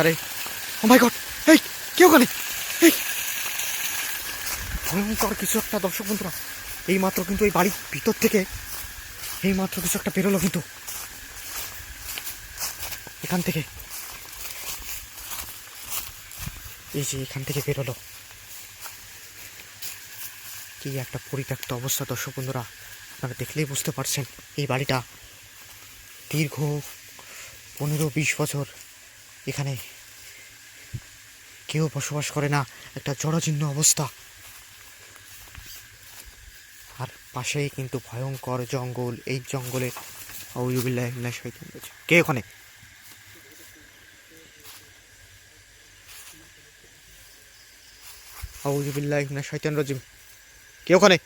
আরে, ও মাই গড, এই কেউ ওখানে? এই। ভয়ঙ্কর কিছু একটা দর্শক বন্ধুরা এই মাত্র কিন্তু এই বাড়ির ভিতর থেকে এই মাত্র কিছু একটা বেরোলো কিন্তু। এখান থেকে। এই যে এখান থেকে বেরোলো। কি একটা পরিত্যক্ত অবস্থা দর্শক বন্ধুরা, আপনারা দেখলেই বুঝতে পারছেন, এই বাড়িটা দীর্ঘ পনেরো বিশ বছর এখানে কেউ বসবাস করে না, একটা জরাজীর্ণ অবস্থা। আর পাশেই কিন্তু ভয়ঙ্কর জঙ্গল, এই জঙ্গলে। কে ওখানে? আউজুবিল্লাহ শয়তানির রাজিম। কে ওখানে?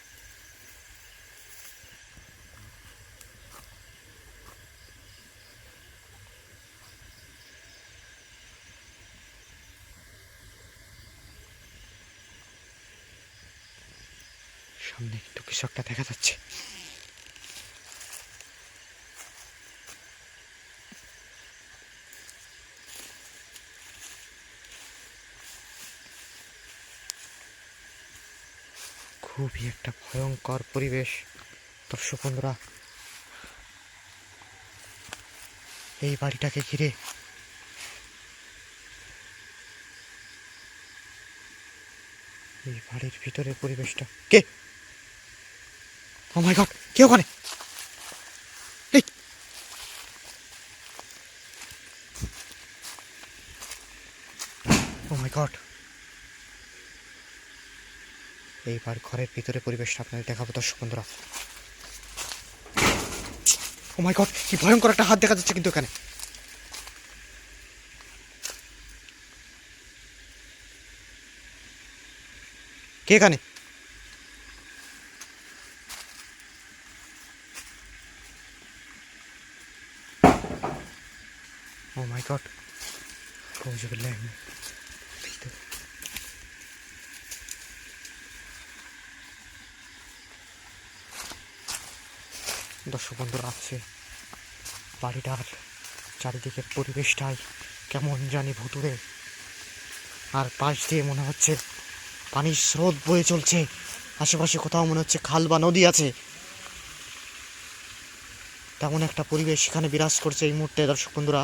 সামনে একটু কিছু একটা দেখা যাচ্ছে। খুবই একটা ভয়ঙ্কর পরিবেশ। দর্শক বন্ধুরা, এই বাড়িটাকে ঘিরে এই বাড়ির ভিতরে পরিবেশটা কে ও মাই গড কে ওখানে? ও মাই গড এইবার ঘরের ভিতরে পরিবেশটা আপনাদের দেখাবো, দর্শক বন্ধুরা। ও মাই গড কি ভয়ঙ্কর একটা হাত দেখা যাচ্ছে কিন্তু এখানে। কে এখানে? ও মাই গড মিন ভিতর দর্শক বন্ধুরা আছে বাড়িটার চারিদিকের পরিবেশটাই কেমন জানি ভুতুরে আর পাশ দিয়ে মনে হচ্ছে পানির স্রোত বয়ে চলছে। আশেপাশে কোথাও মনে হচ্ছে খাল বা নদী আছে। তেমন একটা পরিবেশ সেখানে বিরাজ করছে এই মুহূর্তে দর্শক বন্ধুরা।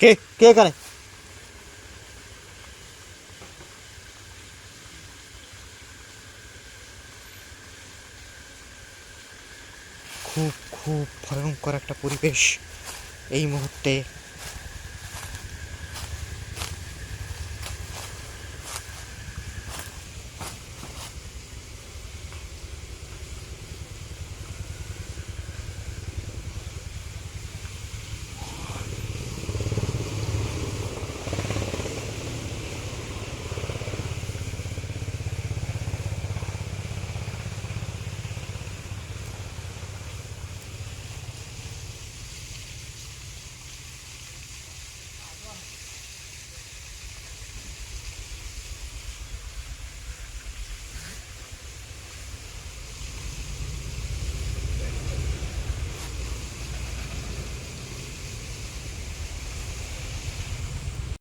কে কে এখানে? খুব খুব ভয়ঙ্কর একটা পরিবেশ এই মুহূর্তে।